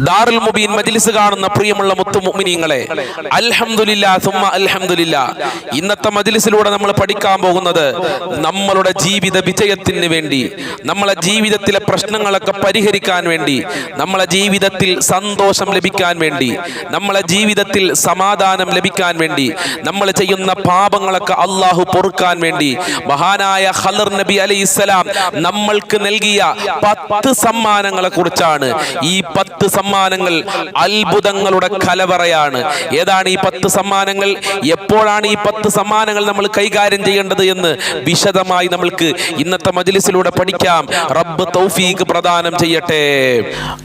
ദാറുൽ മുബീൻ മജ്ലിസ് കാണുന്ന പ്രിയമുള്ള മുത്തു മുഅ്മിനീങ്ങളെ അൽഹംദുലില്ലാ സുമ്മ അൽഹംദുലില്ലാ. ഇന്നത്തെ മജ്ലിസിലൂടെ നമ്മൾ പഠിക്കാൻ പോകുന്നത് നമ്മളുടെ ജീവിത വിജയത്തിന് വേണ്ടി നമ്മളെ ജീവിതത്തിലെ പ്രശ്നങ്ങളൊക്കെ പരിഹരിക്കാൻ വേണ്ടി നമ്മളെ ജീവിതത്തിൽ സന്തോഷം ലഭിക്കാൻ വേണ്ടി നമ്മളെ ജീവിതത്തിൽ സമാധാനം ലഭിക്കാൻ വേണ്ടി നമ്മൾ ചെയ്യുന്ന പാപങ്ങളൊക്കെ അള്ളാഹു പൊറുക്കാൻ വേണ്ടി മഹാനായ ഖലർ നബി അലൈഹി സ്വലാം നമ്മൾക്ക് നൽകിയ പത്ത് സമ്മാനങ്ങളെ കുറിച്ചാണ് ഈ പത്ത് സമ്മാനങ്ങൾ അത്ഭുതങ്ങളുടെ കലവറയാണ്. ഏതാണ് ഈ പത്ത് സമ്മാനങ്ങൾ? എപ്പോഴാണ് ഈ പത്ത് സമ്മാനങ്ങൾ നമ്മൾ കൈകാര്യം ചെയ്യേണ്ടത് എന്ന് വിശദമായി നമ്മൾക്ക് ഇന്നത്തെ മജ്ലിസിലൂടെ പഠിക്കാം. റബ്ബ് തൗഫീഖ് പ്രദാനം ചെയ്യട്ടെ.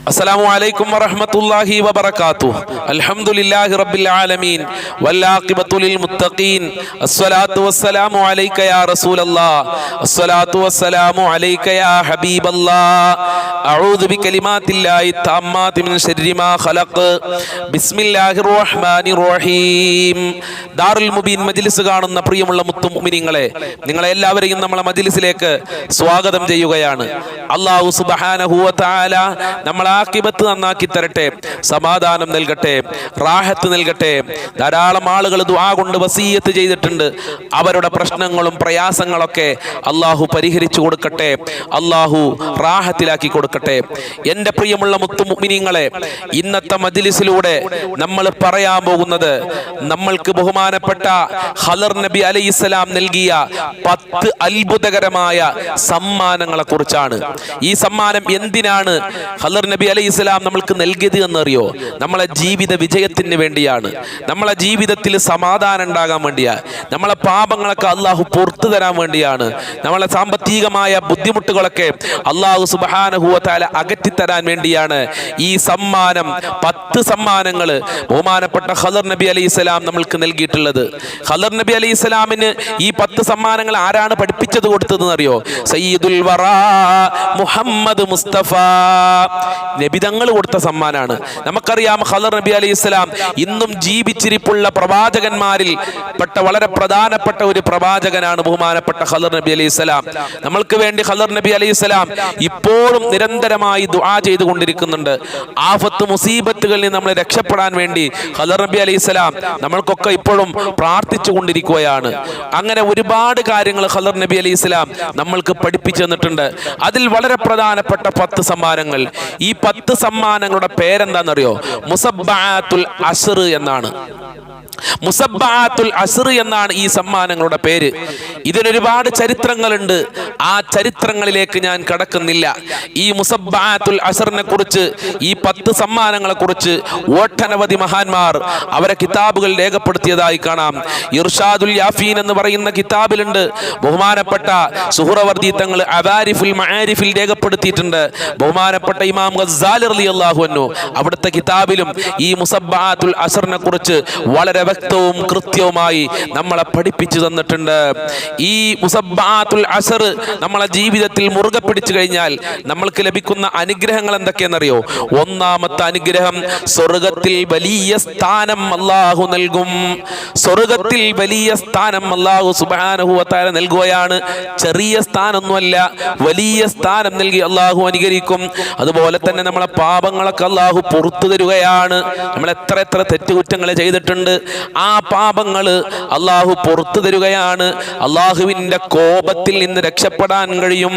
അസ്സലാമു അലൈക്കും വറഹ്മത്തുള്ളാഹി വബറകാതുഹു. അൽഹംദുലില്ലാഹി റബ്ബിൽ ആലമീൻ. വല്ലാഖിബത്തു ലിൽ മുത്തഖീൻ. അസ്സലാത്തു വസ്സലാമു അലൈക യാ റസൂലല്ലാഹ് അസ്സലാത്തു വസ്സലാമു അലൈക യാ ഹബീബല്ലാഹ് അഊദു ബികലിമാത്തില്ലാഹി താമ്മാതി മാ ഖലഖ് ബിസ്മില്ലാഹിർ റഹ്മാനിർ റഹീം ദാറുൽ മുബീൻ മജ്ലിസ് കാണുന്ന പ്രിയമുള്ള മുത്തു മുഅ്മിനീങ്ങളെ നിങ്ങളെ എല്ലാവരെയും നമ്മളെ മജ്ലിസിലേക്ക് സ്വാഗതം ചെയ്യുകയാണ്. അല്ലാഹു സുബ്ഹാനഹു വ തആല നമ്മളെ ആഖിബത്ത് നന്നാക്കി തരട്ടെ സമാധാനം നൽകട്ടെ റാഹത്ത് നൽകട്ടെ. ധാരാളം ആളുകൾ ദുആ കൊണ്ട് വസീയത്ത് ചെയ്തിട്ടുണ്ട്. അവരുടെ പ്രശ്നങ്ങളും പ്രയാസങ്ങളൊക്കെ അള്ളാഹു പരിഹരിച്ചു കൊടുക്കട്ടെ അള്ളാഹു റാഹത്തിലാക്കി കൊടുക്കട്ടെ. എന്റെ പ്രിയമുള്ള മുത്തു ഇന്നത്തെ മജിലിസിലൂടെ നമ്മൾ പറയാൻ പോകുന്നത് നമ്മൾക്ക് ബഹുമാനപ്പെട്ട ഹലർ നബി അലൈഹി ഇസ്ലാം നൽകിയ പത്ത് അത്ഭുതകരമായ സമ്മാനങ്ങളെ കുറിച്ചാണ് ഈ സമ്മാനം എന്തിനാണ് ഹലർ നബി അലൈഹി ഇസ്ലാം നമ്മൾക്ക് നൽകിയത് എന്നറിയോ? നമ്മളെ ജീവിത വിജയത്തിന് വേണ്ടിയാണ്. നമ്മളെ ജീവിതത്തിൽ സമാധാനം ഉണ്ടാകാൻ വേണ്ടിയാണ്. നമ്മളെ പാപങ്ങളൊക്കെ അള്ളാഹു പുറത്തു തരാൻ വേണ്ടിയാണ്. നമ്മളെ സാമ്പത്തികമായ ബുദ്ധിമുട്ടുകളൊക്കെ അള്ളാഹു സുബാനഹുവത്താല അകറ്റിത്തരാൻ വേണ്ടിയാണ് ഈ സമ്മാനം പത്ത് സമ്മാനങ്ങൾ ബഹുമാനപ്പെട്ട ഹദർ നബി അലൈഹി സ്വലാം നമ്മൾക്ക് നൽകിയിട്ടുള്ളത്. ഹദർ നബി അലൈഹി സ്വലാമിന് ഈ പത്ത് സമ്മാനങ്ങൾ ആരാണ് പഠിപ്പിച്ചത് കൊടുത്തതെന്ന് അറിയോ? സയ്യിദുൽ മുഹമ്മദ് മുസ്തഫ. നബിതങ്ങൾ കൊടുത്ത സമ്മാനാണ്. നമുക്കറിയാം ഹദർ നബി അലൈഹി സ്വലാം ഇന്നും ജീവിച്ചിരിപ്പുള്ള പ്രവാചകന്മാരിൽ പെട്ട വളരെ പ്രധാനപ്പെട്ട ഒരു പ്രവാചകനാണ് ബഹുമാനപ്പെട്ട ഹദർ നബി അലൈഹി സ്വലാം. നമ്മൾക്ക് വേണ്ടി ഹദർ നബി അലൈഹി സ്വലാം ഇപ്പോഴും നിരന്തരമായി ദുആ ചെയ്തുകൊണ്ടിരിക്കുന്നുണ്ട്. ആഫത്ത് മുസീബത്തുകളിൽ നിന്ന് നമ്മളെ രക്ഷപ്പെടാൻ വേണ്ടി ഹദർ നബി അലൈഹി സ്വലാം നമ്മൾക്കൊക്കെ ഇപ്പോഴും പ്രാർത്ഥിച്ചു കൊണ്ടിരിക്കുകയാണ്. അങ്ങനെ ഒരുപാട് കാര്യങ്ങൾ ഹദർ നബി അലൈഹി സ്വലാം നമ്മൾക്ക് പഠിപ്പിച്ചു തന്നിട്ടുണ്ട്. അതിൽ വളരെ പ്രധാനപ്പെട്ട പത്ത് സമ്മാനങ്ങൾ. ഈ പത്ത് സമ്മാനങ്ങളുടെ പേരെന്താണെന്നറിയോ? മുസബ്ബാത്തുൽ അസ്ർ എന്നാണ്. മുസബ്ബാത്തുൽ അസ്ർ എന്നാണ് ഈ സമ്മാനങ്ങളുടെ പേര്. ഇതിനൊരുപാട് ചരിത്രങ്ങളുണ്ട്. ആ ചരിത്രങ്ങളിലേക്ക് ഞാൻ കടക്കുന്നില്ല. ഈ മുസബ്ബാത്തുൽ അസറിനെ കുറിച്ച് ഈ പത്ത് സമ്മാനങ്ങളെ കുറിച്ച് ഒട്ടനവധി മഹാന്മാർ അവരെ കിതാബുകൾ രേഖപ്പെടുത്തിയതായി കാണാം. ഇർഷാദുൽ യാഫീൻ എന്ന് പറയുന്ന കിതാബിലുണ്ട്. ബഹുമാനപ്പെട്ട സുഹറവർദി തങ്ങൾ അബാരിഫുൽ മആരിഫിൽ രേഖപ്പെടുത്തിയിട്ടുണ്ട്. ബഹുമാനപ്പെട്ട ഇമാം ഗസാലി അൻഹു അവിടുത്തെ കിതാബിലും ഈ മുസബ്ബാത്തുൽ അസറിനെ കുറിച്ച് വളരെ വ്യക്തവും കൃത്യവുമായി നമ്മളെ പഠിപ്പിച്ചു തന്നിട്ടുണ്ട്. ഈ മുസബ്ബാത്തുൽ അസർ നമ്മളെ ജീവിതത്തിൽ മുറുകെ പിടിച്ചു കഴിഞ്ഞാൽ നമ്മൾക്ക് ലഭിക്കുന്ന അനുഗ്രഹങ്ങൾ എന്തൊക്കെയെന്നറിയോ? ഒന്നാമത്തെ അനുഗ്രഹം സ്വർഗത്തിൽ വലിയ സ്ഥാനം അള്ളാഹു നൽകും. സ്വർഗത്തിൽ വലിയ സ്ഥാനം അള്ളാഹു സുബാനഹുവത്താര നൽകുകയാണ്. ചെറിയ സ്ഥാനമൊന്നുമല്ല വലിയ സ്ഥാനം നൽകി അള്ളാഹു അനുകരിക്കും. അതുപോലെ തന്നെ നമ്മളെ പാപങ്ങളൊക്കെ അള്ളാഹു പുറത്തു തരുകയാണ്. നമ്മൾ എത്ര എത്ര തെറ്റുകുറ്റങ്ങൾ ചെയ്തിട്ടുണ്ട്. ആ പാപങ്ങൾ അള്ളാഹു പുറത്തു തരുകയാണ്. അള്ളാഹുവിന്റെ കോപത്തിൽ നിന്ന് രക്ഷപ്പെടാൻ കഴിയും.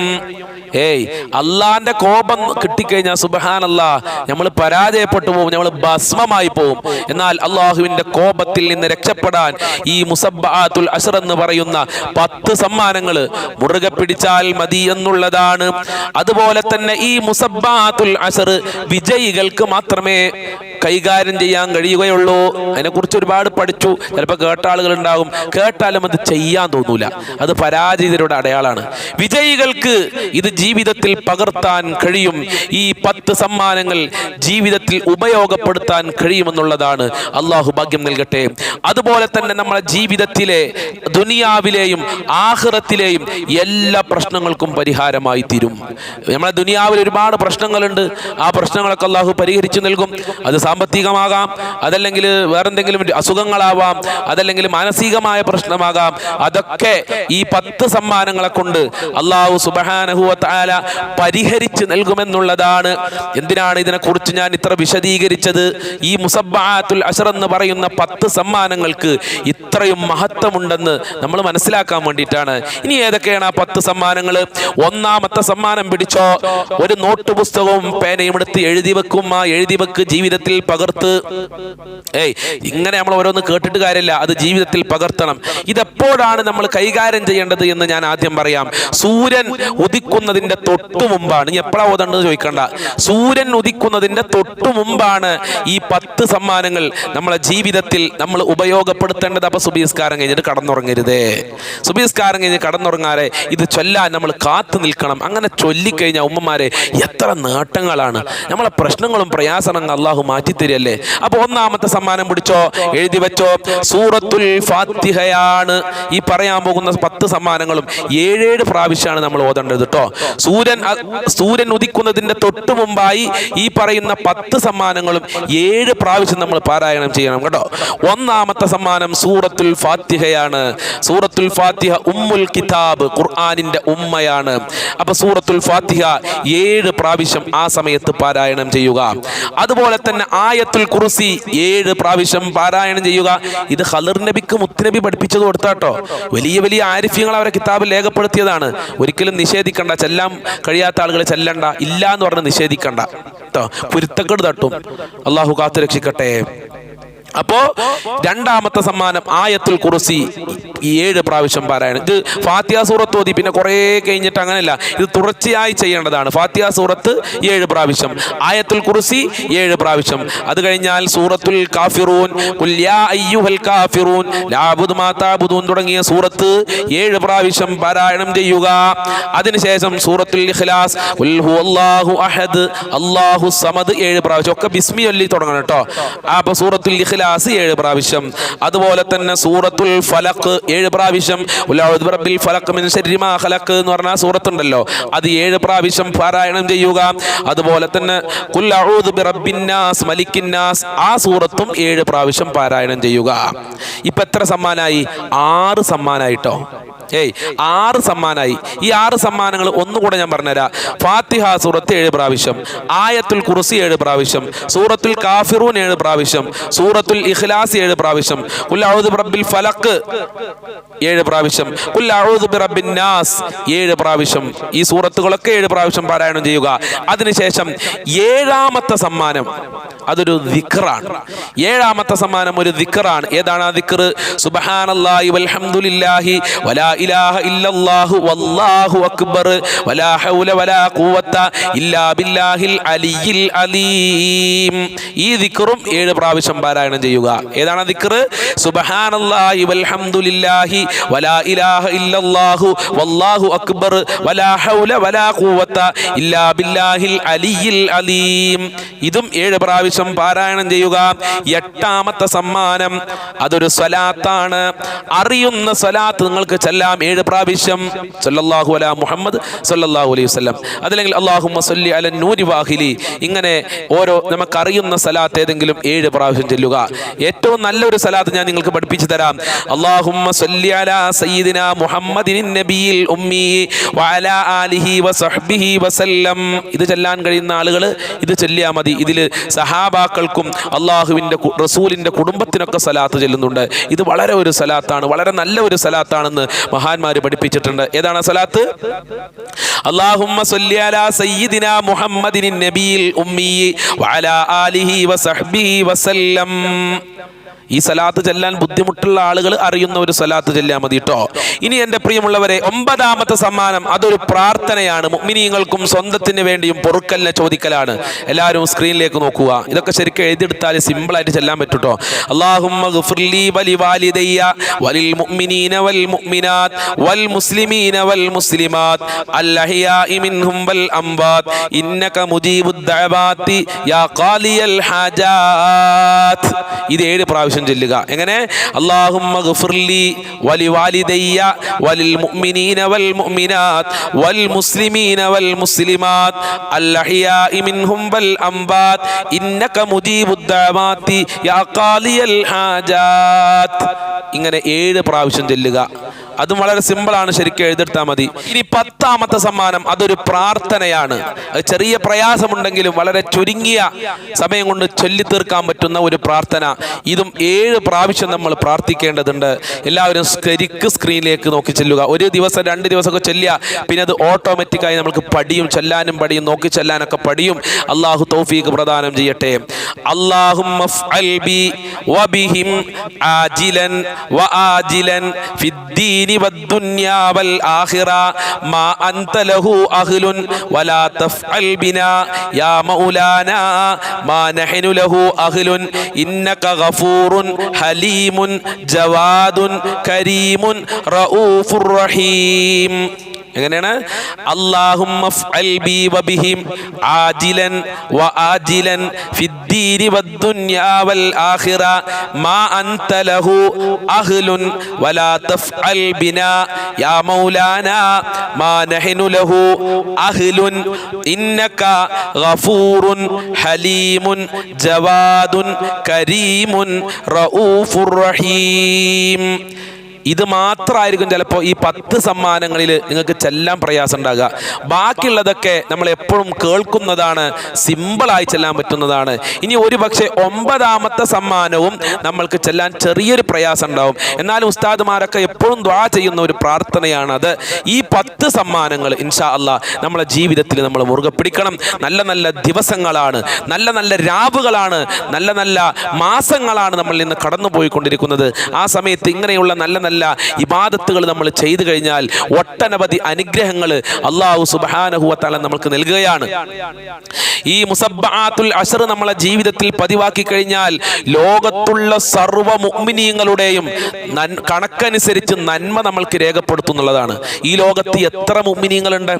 ഏയ് അള്ളാന്റെ കോപം കിട്ടിക്കഴിഞ്ഞാൽ സുബഹാൻ അല്ലാ നമ്മൾ പരാജയപ്പെട്ടു പോകും നമ്മൾ ഭസ്മമായി പോകും. എന്നാൽ അള്ളാഹുവിന്റെ കോപത്തിൽ നിന്ന് രക്ഷപ്പെടാൻ ഈ മുസബ്ബാത്തുൽ അഷർ എന്ന് പറയുന്ന പത്ത് സമ്മാനങ്ങൾ മുറുകെ പിടിച്ചാൽ മതി എന്നുള്ളതാണ്. അതുപോലെ തന്നെ ഈ മുസബ്ബാത്തുൽ അഷർ വിജയികൾക്ക് മാത്രമേ കൈകാര്യം ചെയ്യാൻ കഴിയുകയുള്ളൂ. അതിനെക്കുറിച്ച് ഒരുപാട് പഠിച്ചു. ചിലപ്പോൾ കേട്ട ആളുകൾ ഉണ്ടാകും കേട്ടാലും അത് ചെയ്യാൻ തോന്നൂല. അത് പരാജിതരുടെ അടയാളാണ്. വിജയികൾക്ക് ഇത് ജീവിതത്തിൽ പകർത്താൻ കഴിയും. ഈ പത്ത് സമ്മാനങ്ങൾ ജീവിതത്തിൽ ഉപയോഗപ്പെടുത്താൻ കഴിയുമെന്നുള്ളതാണ് അള്ളാഹു ഭാഗ്യം നൽകട്ടെ. അതുപോലെ തന്നെ നമ്മുടെ ജീവിതത്തിലെ ദുനിയാവിലെയും ആഹ്റത്തിലെയും എല്ലാ പ്രശ്നങ്ങൾക്കും പരിഹാരമായി തീരും. നമ്മുടെ ദുനിയാവിൽ ഒരുപാട് പ്രശ്നങ്ങളുണ്ട്. ആ പ്രശ്നങ്ങളൊക്കെ അള്ളാഹു പരിഹരിച്ചു നൽകും. അത് സാമ്പത്തികമാകാം അതല്ലെങ്കിൽ വേറെന്തെങ്കിലും അസുഖങ്ങളാവാം അതല്ലെങ്കിൽ മാനസികമായ പ്രശ്നമാകാം. അതൊക്കെ ഈ പത്ത് സമ്മാനങ്ങളെ കൊണ്ട് അള്ളാഹു സുബഹാനഹുവത്താല പരിഹരിച്ച് നൽകുമെന്നുള്ളതാണ്. എന്തിനാണ് ഇതിനെക്കുറിച്ച് ഞാൻ ഇത്ര വിശദീകരിച്ചത്? ഈ മുസബ്ബാത്തുൽ അഷർ എന്ന് പറയുന്ന പത്ത് സമ്മാനങ്ങൾക്ക് ഇത്രയും മഹത്വമുണ്ടെന്ന് നമ്മൾ മനസ്സിലാക്കാൻ വേണ്ടിയിട്ടാണ്. ഇനി ഏതൊക്കെയാണ് ആ പത്ത് സമ്മാനങ്ങൾ? ഒന്നാമത്തെ സമ്മാനം പിടിച്ചോ? ഒരു നോട്ട് പുസ്തകവും പേനയും എടുത്ത് എഴുതി വെക്കും. ആ എഴുതി വെക്ക് ജീവിതത്തിൽ പകർത്ത്. ഏയ് ഇങ്ങനെ നമ്മൾ ഓരോന്ന് കേട്ടിട്ട് കാര്യമില്ല. അത് ജീവിതത്തിൽ പകർത്തണം. ഇതെപ്പോഴാണ് നമ്മൾ കൈകാര്യം ചെയ്യേണ്ടത് എന്ന് ഞാൻ ആദ്യം പറയാം. സൂര്യൻ ഉദിക്കുന്നതിന്റെ തൊട്ടു മുമ്പാണ്. ഇനി എപ്പോഴാ ഓതേണ്ടത് ചോദിക്കണ്ട. സൂര്യൻ ഉദിക്കുന്നതിന്റെ തൊട്ടു മുമ്പാണ് ഈ പത്ത് സമ്മാനങ്ങൾ നമ്മളെ ജീവിതത്തിൽ നമ്മൾ ഉപയോഗപ്പെടുത്തേണ്ടത്. അപ്പൊ സുബീസ്കാരം കഴിഞ്ഞിട്ട് കടന്നുറങ്ങരുതേ. സുബീസ്കാരം കഴിഞ്ഞ് കടന്നുറങ്ങാതെ ഇത് ചൊല്ലാൻ നമ്മൾ കാത്തു നിൽക്കണം. അങ്ങനെ ചൊല്ലിക്കഴിഞ്ഞാൽ ഉമ്മമാരെ എത്ര നേട്ടങ്ങളാണ്. നമ്മളെ പ്രശ്നങ്ങളും പ്രയാസങ്ങളും അള്ളാഹു മാറ്റിത്തരികയല്ലേ അപ്പൊ ഒന്നാമത്തെ സമ്മാനം പിടിച്ചോ? എഴുതി വെച്ചോ? സൂറത്തുൽ ഫാത്തിഹയാണ് ഈ പറയാൻ പോകുന്ന പത്ത് സമ്മാനങ്ങളും. ഏഴേഴ് പ്രാവശ്യമാണ് നമ്മൾ ഓതേണ്ടത് കേട്ടോ സൂര്യൻ സൂര്യൻ ഉദിക്കുന്നതിന്റെ തൊട്ട് മുമ്പായി ഈ പറയുന്ന പത്ത് സമ്മാനങ്ങളും ഏഴ് പ്രാവശ്യം നമ്മൾ പാരായണം ചെയ്യണം കേട്ടോ. ഒന്നാമത്തെ സമ്മാനം സൂറത്തുൽ ഫാത്തിഹയാണ്. സൂറത്തുൽ ഫാത്തിഹ ഉമ്മുൽ കിതാബ് ഖുർആനിന്റെ ഉമ്മയാണ്. അപ്പൊ സൂറത്തുൽ ഫാത്തിഹ ഏഴ് പ്രാവശ്യം ആ സമയത്ത് പാരായണം ചെയ്യുക. അതുപോലെ തന്നെ ആയത്തുൽ കുറിസി ഏഴ് പ്രാവശ്യം പാരായണം ചെയ്യുക. ഇത് ഹലർ നബിക്ക് മുത്തുനബി പഠിപ്പിച്ചത് കൊടുത്താട്ടോ. വലിയ വലിയ ആരിഫ്യങ്ങൾ അവരെ കിതാബിൽ രേഖപ്പെടുത്തിയതാണ്. ഒരിക്കലും നിഷേധിക്കണ്ട ചെല്ലാൻ കഴിയാത്ത ആളുകൾ ചെല്ലണ്ട ഇല്ല എന്ന് പറഞ്ഞ് നിഷേധിക്കണ്ട. കേട്ടോ തട്ടും. അള്ളാഹു കാത്തു രക്ഷിക്കട്ടെ അപ്പോ രണ്ടാമത്തെ സമ്മാനം ആയത്തുൽ കുറിസി ഏഴ് പ്രാവശ്യം പാരായണം. ഇത് ഫാത്തിയ സൂറത്ത് ഓതി. പിന്നെ കുറേ കഴിഞ്ഞിട്ട് അങ്ങനെയല്ല. ഇത് തുടർച്ചയായി ചെയ്യേണ്ടതാണ്. ഫാത്തിയ സൂറത്ത് ഏഴ് പ്രാവശ്യം. ആയത്തുൽ കുറിസി ഏഴ് പ്രാവശ്യം. അത് കഴിഞ്ഞാൽ സൂറത്തുൽ കാഫിറൂൻ. അയ്യുഹൽ കാഫിറൂൻ. ലാ അബ്ദു മാ തുടങ്ങിയ സൂറത്ത് ഏഴ് പ്രാവശ്യം പാരായണം ചെയ്യുക. അതിനുശേഷം സൂറത്തുൽ ഇഖ്ലാസ്. അള്ളാഹു അഹദ്. അല്ലാഹു സമദ് ഏഴ് പ്രാവശ്യം. ഒക്കെ ബിസ്മി തുടങ്ങണം കേട്ടോ. അപ്പൊ സൂറത്തുൽ ഇഖ്ലാസ് ഏഴ് പ്രാവശ്യം. അതുപോലെ തന്നെ സൂറത്തുൽ ഫലഖ് ഏഴ് പ്രാവശ്യം. ബിറബ്ബിൽ ഫലഖ് മിൻ ശർരിമാ ഖലഖ് എന്ന് പറഞ്ഞ സൂറത്തുണ്ടല്ലോ. സൂറത്ത് അത് ഏഴ് പ്രാവശ്യം പാരായണം ചെയ്യുക. അതുപോലെ തന്നെ ഖുൽ അഊദു ബിറബ്ബിൻ നാസ് മലിക്കിൻ നാസ് ആ സൂറത്തും ഏഴ് പ്രാവശ്യം പാരായണം ചെയ്യുക. ഇപ്പൊ എത്ര സമ്മാനായി? ആറ് സമ്മാനായിട്ടോ? ഏയ് ആറ് സമ്മാനായി. ഈ ആറ് സമ്മാനങ്ങൾ ഒന്നുകൂടെ ഞാൻ പറഞ്ഞുതരാം. ഫാത്തിഹ സൂറത്ത് ഏഴ് പ്രാവശ്യം ആയത്തുൽ കുർസി ഏഴ് പ്രാവശ്യം സൂറത്തുൽ കാഫിറൂൻ ഏഴ് പ്രാവശ്യം സൂറത്തുൽ ഇഖ്ലാസ് ഏഴ് പ്രാവശ്യം ഖുൽ ഫലക്ക് ബിറബ്ബിൽ ഫലഖ് ഏഴ് പ്രാവശ്യം ഖുൽ അഊദു ബിറബ്ബിൻ നാസ് ഏഴ് പ്രാവശ്യം ഈ സൂറത്തുകളൊക്കെ ഏഴ് പ്രാവശ്യം പാരായണം ചെയ്യുക. അതിനുശേഷം ഏഴാമത്തെ സമ്മാനം അതൊരു ദിക്റാണ്. ഏഴാമത്തെ സമ്മാനം ഒരു ദിക്റാണ്. ഏതാണ് ആ ദിക്ർ സുബ്ഹാനല്ലാഹി വൽഹംദുലില്ലാഹി വലാ ഇലാഹ ഇല്ലല്ലാഹു വല്ലാഹു അക്ബർ. വലാ ഹൗല വലാ ഖുവത ഇല്ലാ ബില്ലാഹിൽ അലിയിൽ അലീം. ഈ ദിക്റും ഏഴ് പ്രാവശ്യം പാരായണം ചെയ്യുക. ഏതാണ് ദിക്ർ? സുബ്ഹാനല്ലാഹി വൽഹംദുലില്ലാഹി വലാ ഇലാഹ ഇല്ലല്ലാഹു വല്ലാഹു അക്ബർ. വലാ ഹൗല വലാ ഖുവത ഇല്ലാ ബില്ലാഹിൽ അലിയിൽ അലീം. ഇതും ഏഴ് പ്രാവശ്യം പാരായണം ചെയ്യുക. എട്ടാമത്തെ സമ്മാനം അതൊരു സ്വലാത്താണ്. അറിയുന്ന സ്വലാത്ത് നിങ്ങൾക്ക് ചെല്ലാം ഏഴ് പ്രാവശ്യം. സല്ലല്ലാഹു അല മുഹമ്മദ് സല്ലല്ലാഹു അലൈഹി വസല്ലം. അതല്ലെങ്കിൽ അള്ളാഹു മസല്ലി അല നൂരി വാഹിലി ഇങ്ങനെ ഓരോ നമുക്കറിയുന്ന സലാത്ത് ഏതെങ്കിലും ഏഴ് പ്രാവശ്യം ചെല്ലുക. ഏറ്റവും നല്ലൊരു സലാത്ത് ഞാൻ നിങ്ങൾക്ക് പഠിപ്പിച്ചു തരാം. അല്ലാഹുമ്മ സല്ലി അല സയ്യിദിന മുഹമ്മദിൻ നബിയിൽ ഉമ്മി വഅലാ ആലിഹി വസഹ്ബിഹി വസല്ലം. ഇത് ചെല്ലാൻ കഴിയുന്ന ആളുകൾ ഇത് ചെല്ലിയാൽ മതി. ഇതിൽ സഹാബാക്കൾക്കും അള്ളാഹുവിന്റെ റസൂലിന്റെ കുടുംബത്തിനൊക്കെ സലാത്ത് ചെല്ലുന്നുണ്ട്. ഇത് വളരെ ഒരു സലാത്താണ് വളരെ നല്ല ഒരു സലാത്താണെന്ന് മഹാന്മാർ പഠിപ്പിച്ചിട്ടുണ്ട്. ഏതാണ് സലാത്ത്? അള്ളാഹുമ്മ മുഹമ്മദിൻ വഅലാ ആലിഹി വസല്ലം. ഈ സലാത്ത് ചെല്ലാൻ ബുദ്ധിമുട്ടുള്ള ആളുകൾ അറിയുന്ന ഒരു സലാത്ത് ചെല്ലാൻ മതി കേട്ടോ ഇനി എന്റെ പ്രിയമുള്ളവരെ ഒമ്പതാമത്തെ സമ്മാനം അതൊരു പ്രാർത്ഥനയാണ്. മുഅ്മിനീങ്ങൾക്കും സ്വന്തത്തിന് വേണ്ടിയും പൊറുക്കലിനെ ചോദിക്കലാണ്. എല്ലാവരും സ്ക്രീനിലേക്ക് നോക്കുക. ഇതൊക്കെ ശരിക്കും എഴുതിയെടുത്താൽ സിമ്പിളായിട്ട് ചെല്ലാൻ പറ്റൂട്ടോ ഇത് ഏഴ് പ്രാവശ്യം പ്രാവശ്യം ചൊല്ലുക. എങ്ങനെ? വാലിദയ്യ മുഅ്മിനീന വൽ വൽ മുസ്ലിമീന വൽ മിൻഹും വൽ ഇന്നക ഹാജാത്ത്. ഇങ്ങനെ ഏഴ് പ്രാവശ്യം ചൊല്ലുക. അതും വളരെ സിമ്പിൾ ആണ് ശരിക്കും എഴുതെടുത്താൽ മതി. ഇനി പത്താമത്തെ സമ്മാനം അതൊരു പ്രാർത്ഥനയാണ്. ചെറിയ പ്രയാസമുണ്ടെങ്കിലും വളരെ ചുരുങ്ങിയ സമയം കൊണ്ട് ചൊല്ലി തീർക്കാൻ പറ്റുന്ന ഒരു പ്രാർത്ഥന. ഇതും ഏഴ് പ്രാവശ്യം നമ്മൾ പ്രാർത്ഥിക്കേണ്ടതുണ്ട്. എല്ലാവരും ശരിക്ക് സ്ക്രീനിലേക്ക് നോക്കി ചെല്ലുക. ഒരു ദിവസം രണ്ട് ദിവസമൊക്കെ ചെല്ലുക പിന്നെ അത് ഓട്ടോമാറ്റിക്കായി നമുക്ക് പടിയും ചെല്ലാനും പടിയും നോക്കി ചെല്ലാനൊക്കെ പടിയും അള്ളാഹു തൗഫീഖ് പ്രദാനം ചെയ്യട്ടെ. അള്ളാഹും വ വൽ ആഖിറ മാ അൻത ലഹു അഹ്ലുൻ വലാ തഫ്അൽ ബിനാ യാ മൗലാനാ മാ നഹ്നു ലഹു അഹ്ലുൻ ഇന്നക ഗഫൂറുൻ ഹലീമുൻ ജവാദുൻ കരീമുൻ റഊഫുർ റഹീം എങ്ങനെയാണ്? ബി വബിഹിം ആജിലൻ ഫിദ്ദീനി വദ്ദുന്യാ വൽ ആഖിറ മാ അൻത ലഹു അഹ്ലുൻ വലാ തഫ്അൽ ബിനാ യാ മൗലാനാ മാ നഹ്നു ലഹു അഹ്ലുൻ ഇന്നക ഗഫൂറുൻ ഹലീമുൻ ജവാദുൻ കരീമുൻ റഊഫുർ റഹീം ഇത് മാത്രമായിരിക്കും ചിലപ്പോൾ ഈ പത്ത് സമ്മാനങ്ങളിൽ നിങ്ങൾക്ക് ചെല്ലാൻ പ്രയാസം ഉണ്ടാകുക ബാക്കിയുള്ളതൊക്കെ നമ്മൾ എപ്പോഴും കേൾക്കുന്നതാണ് സിമ്പിളായി ചെല്ലാൻ പറ്റുന്നതാണ്. ഇനി ഒരു പക്ഷേ ഒമ്പതാമത്തെ സമ്മാനവും നമ്മൾക്ക് ചെല്ലാൻ ചെറിയൊരു പ്രയാസം ഉണ്ടാവും എന്നാലും ഉസ്താദുമാരൊക്കെ എപ്പോഴും ദ്വാ ചെയ്യുന്ന ഒരു പ്രാർത്ഥനയാണത്. ഈ പത്ത് സമ്മാനങ്ങൾ ഇൻഷാ അല്ല നമ്മളെ ജീവിതത്തിൽ നമ്മൾ മുറുകെ പിടിക്കണം. നല്ല നല്ല ദിവസങ്ങളാണ് നല്ല നല്ല രാവുകളാണ് നല്ല നല്ല മാസങ്ങളാണ് നമ്മളിൽ നിന്ന് കടന്നു പോയിക്കൊണ്ടിരിക്കുന്നത് ആ സമയത്ത് ഇങ്ങനെയുള്ള നല്ല നല്ല ഇബാദത്തുകൾ നമ്മൾ ചെയ്തു കഴിഞ്ഞാൽ ഒട്ടനവധി അനുഗ്രഹങ്ങൾ അള്ളാഹു സുബാനഹുവത്താല നമ്മൾക്ക് നൽകുകയാണ്. ഈ മുസബ്ബാത്തുൽ അഷർ നമ്മളെ ജീവിതത്തിൽ പതിവാക്കി കഴിഞ്ഞാൽ ലോകത്തുള്ള സർവ മുഗ്മിനീയങ്ങളുടെയും കണക്കനുസരിച്ച് നന്മ നമ്മൾക്ക് രേഖപ്പെടുത്തുന്നുള്ളതാണ് ഈ ലോകത്ത് എത്ര മുഗ്മിനീയങ്ങളുണ്ട്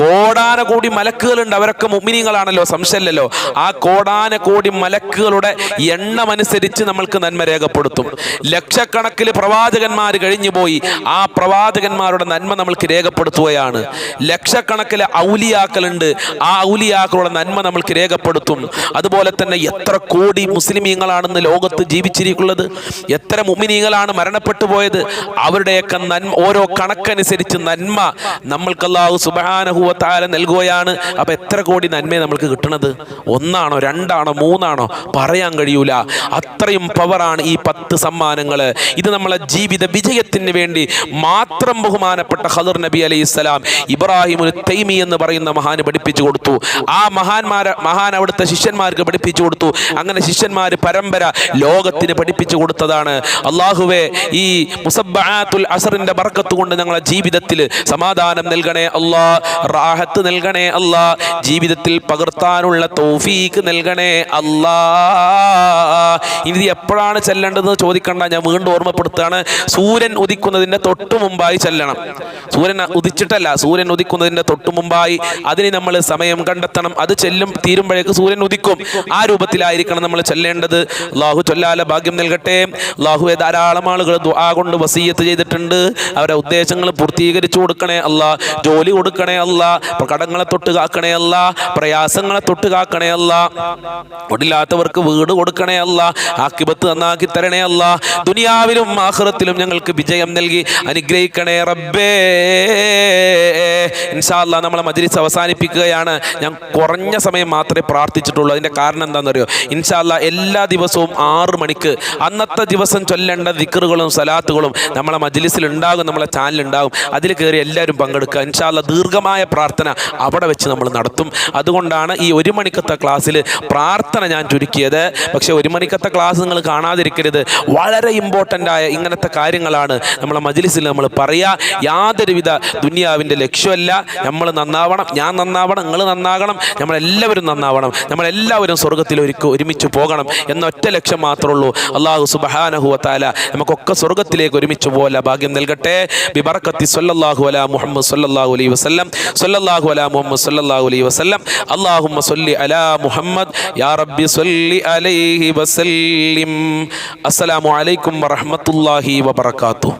കോടാന കോടി മലക്കുകളുണ്ട്. അവരൊക്കെ മുഗ്മിനീയങ്ങളാണല്ലോ സംശയമല്ലോ ആ കോടാന കോടി മലക്കുകളുടെ എണ്ണമനുസരിച്ച് നമ്മൾക്ക് നന്മ രേഖപ്പെടുത്തും. ലക്ഷക്കണക്കിന് പ്രവാചകന്മാർ കഴിഞ്ഞു പോയി ആ പ്രവാചകന്മാരുടെ നന്മ നമ്മൾക്ക് രേഖപ്പെടുത്തുകയാണ്. ലക്ഷക്കണക്കിലെ ഔലിയാക്കളുണ്ട്. ആ ഔലിയാക്കളുടെ നന്മ നമ്മൾക്ക് രേഖപ്പെടുത്തും. അതുപോലെ തന്നെ എത്ര കോടി മുസ്ലിമീങ്ങളാണെന്ന് ലോകത്ത് ജീവിച്ചിരിക്കുന്നത്? എത്ര മുമിനീങ്ങളാണ് മരണപ്പെട്ടു പോയത്? അവരുടെയൊക്കെ നന്മ ഓരോ കണക്കനുസരിച്ച് നന്മ നമ്മൾക്ക് താല നൽകുകയാണ്. അപ്പം എത്ര കോടി നന്മയെ നമ്മൾക്ക് കിട്ടണത്? ഒന്നാണോ രണ്ടാണോ മൂന്നാണോ? പറയാൻ കഴിയൂല. അത്രയും പവറാണ് ഈ പത്ത് സമ്മാനങ്ങൾ ഇത് നമ്മളെ ജീവിത വിജയത്തിന് വേണ്ടി മാത്രം ബഹുമാനപ്പെട്ട ഖദർ നബി അലൈഹി സ്വലാം ഇബ്രാഹിമുൽ തൈമി എന്ന് പറയുന്ന മഹാന് പഠിപ്പിച്ചു കൊടുത്തു. ആ മഹാന്മാരെ മഹാൻ അവിടുത്തെ ശിഷ്യന്മാർക്ക് പഠിപ്പിച്ചു കൊടുത്തു. അങ്ങനെ ശിഷ്യന്മാർ പരമ്പര ലോകത്തിന് പഠിപ്പിച്ചു കൊടുത്തതാണ്. അള്ളാഹുവെ ഈ മുസബ്ബാത്തുൽ അസറിന്റെ ബർക്കത്ത് കൊണ്ട് ഞങ്ങളെ ജീവിതത്തിൽ സമാധാനം നൽകണേ അല്ലാ റാഹത്ത് നൽകണേ അല്ലാ ജീവിതത്തിൽ പകർത്താനുള്ള തൗഫീക്ക് നൽകണേ അല്ലാ. ഇനി എപ്പോഴാണ് ചെല്ലേണ്ടതെന്ന് ചോദിക്കണ്ട ഞാൻ വീണ്ടും ഓർമ്മപ്പെടുത്തുകയാണ്. സൂര്യൻ ഉദിക്കുന്നതിന്റെ തൊട്ടു മുമ്പായി ചെല്ലണം. സൂര്യൻ ഉദിച്ചിട്ടല്ല സൂര്യൻ ഉദിക്കുന്നതിന്റെ തൊട്ടു മുമ്പായി അതിന് നമ്മൾ സമയം കണ്ടെത്തണം. അത് ചെല്ലും തീരുമ്പോഴേക്ക് സൂര്യൻ ഉദിക്കും. ആ രൂപത്തിലായിരിക്കണം നമ്മൾ ചെല്ലേണ്ടത്. ലാഹു ചൊല്ലാല ഭാഗ്യം നൽകട്ടെ. ലാഹുവെ ധാരാളം ആളുകൾ ദുആ കൊണ്ട് വസീയത്ത് ചെയ്തിട്ടുണ്ട്. അവരെ ഉദ്ദേശങ്ങൾ പൂർത്തീകരിച്ചു കൊടുക്കണേ അല്ല. ജോലി കൊടുക്കണേ അല്ല. കടങ്ങളെ തൊട്ട് കാക്കണേ അല്ല. പ്രയാസങ്ങളെ തൊട്ട് കാക്കണേ അല്ല. ഒടില്ലാത്തവർക്ക് വീട് കൊടുക്കണേ അല്ല. ആക്കിബത്ത് നന്നാക്കി തരണേ അല്ല. ദുനിയാവിലും ആഖിറത്തിലും ഞങ്ങൾക്ക് വിജയം നൽകി അനുഗ്രഹിക്കണേ റബ്ബേ. ഇൻഷാല്ല നമ്മളെ മജ്ലിസ് അവസാനിപ്പിക്കുകയാണ്. ഞാൻ കുറഞ്ഞ സമയം മാത്രമേ പ്രാർത്ഥിച്ചിട്ടുള്ളൂ. അതിന്റെ കാരണം എന്താണെന്നറിയോ? ഇൻഷാല്ല എല്ലാ ദിവസവും ആറ് മണിക്ക് അന്നത്തെ ദിവസം ചൊല്ലേണ്ട ദിക്കറുകളും സലാത്തുകളും നമ്മളെ മജ്ലിസിൽ ഉണ്ടാകും നമ്മളെ ചാനൽ ഉണ്ടാകും. അതിൽ കയറി എല്ലാവരും പങ്കെടുക്കുക. ഇൻഷാല്ല ദീർഘമായ പ്രാർത്ഥന അവിടെ വെച്ച് നമ്മൾ നടത്തും. അതുകൊണ്ടാണ് ഈ ഒരു മണിക്കത്തെ ക്ലാസ്സിൽ പ്രാർത്ഥന ഞാൻ ചുരുക്കിയത്. പക്ഷേ ഒരു മണിക്കത്തെ ക്ലാസ് നിങ്ങൾ കാണാതിരിക്കരുത്. വളരെ ഇമ്പോർട്ടന്റ് ആയ ഇങ്ങനത്തെ കാര്യങ്ങൾ കാര്യങ്ങളാണ് നമ്മളെ മജിലിസിൽ നമ്മൾ പറയുക യാതൊരുവിധ ദുനിയാവിന്റെ ലക്ഷ്യമല്ല. നമ്മൾ നന്നാവണം ഞാൻ നന്നാവണം നിങ്ങൾ നന്നാകണം നമ്മളെല്ലാവരും നന്നാവണം നമ്മളെല്ലാവരും സ്വർഗത്തിൽ ഒരുക്ക് ഒരുമിച്ച് പോകണം എന്ന ഒറ്റ ലക്ഷ്യം മാത്രമേ ഉള്ളൂ അള്ളാഹു സുബഹാനഹുവത്താല നമുക്കൊക്കെ സ്വർഗത്തിലേക്ക് ഒരുമിച്ച് പോകല ഭാഗ്യം നൽകട്ടെ. ബിബർക്കത്തി സല്ലല്ലാഹു അല മുഹമ്മദ് സല്ലാഹു അലൈ വസ്ലം സല്ലല്ലാഹു അല മുഹമ്മദ് സല്ലാഹു അലൈ വസ്ലം അല്ലാഹുമ്മ സല്ലി അല മുഹമ്മദ് യാ റബ്ബി സല്ലി അലൈഹി വസല്ലിം. അസ്സലാമു അലൈക്കും വറഹ്മത്തുള്ളാഹി wabarakatuh.